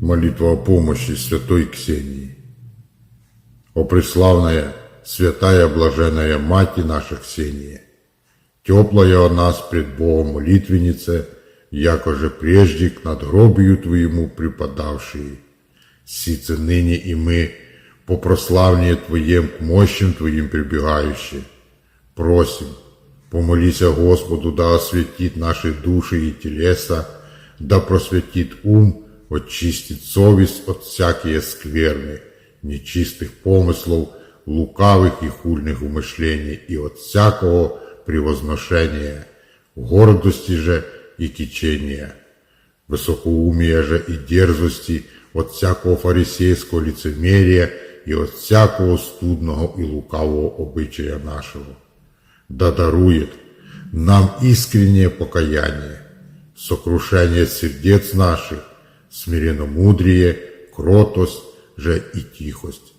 Молитва о помощи святой Ксении. О преславная, святая, блаженная Мати наша Ксения, теплая о нас пред Богом молитвеннице, якоже прежде к надгробию Твоему преподавшие. Сице ныне и мы, по прославлению Твоем к мощам Твоим прибегающие. Просим, помолися Господу, да осветит наши души и телеса, да просветит ум, очистит совесть от всякие скверны, нечистых помыслов, лукавых и хульных умышлений и от всякого превозношения, гордости же и кичения, высокоумия же и дерзости от всякого фарисейского лицемерия и от всякого студного и лукавого обычая нашего. Да дарует нам искреннее покаяние, сокрушение сердец наших, смиренномудрие, кротость же и тихость,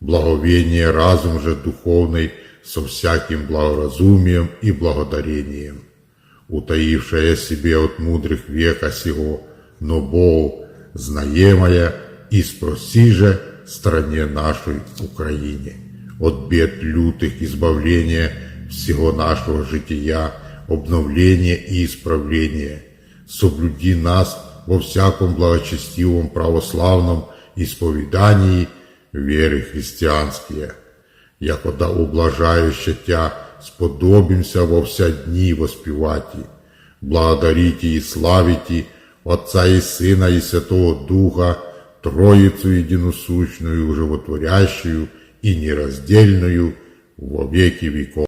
благовение разум же духовный со всяким благоразумием и благодарением, утаившая себе от мудрых века сего, но Богу знаемая, и спроси же стране нашей Украине от бед лютых избавления всего нашего жития, обновления и исправления. Соблюди нас во всяком благочестивом православном исповедании веры христианские, якода ублажающая Тя, сподобимся во вся дни воспевати, благодарите и славите Отца и Сына и Святого Духа, Троицу единосущную, животворящую и нераздельную во веки веков.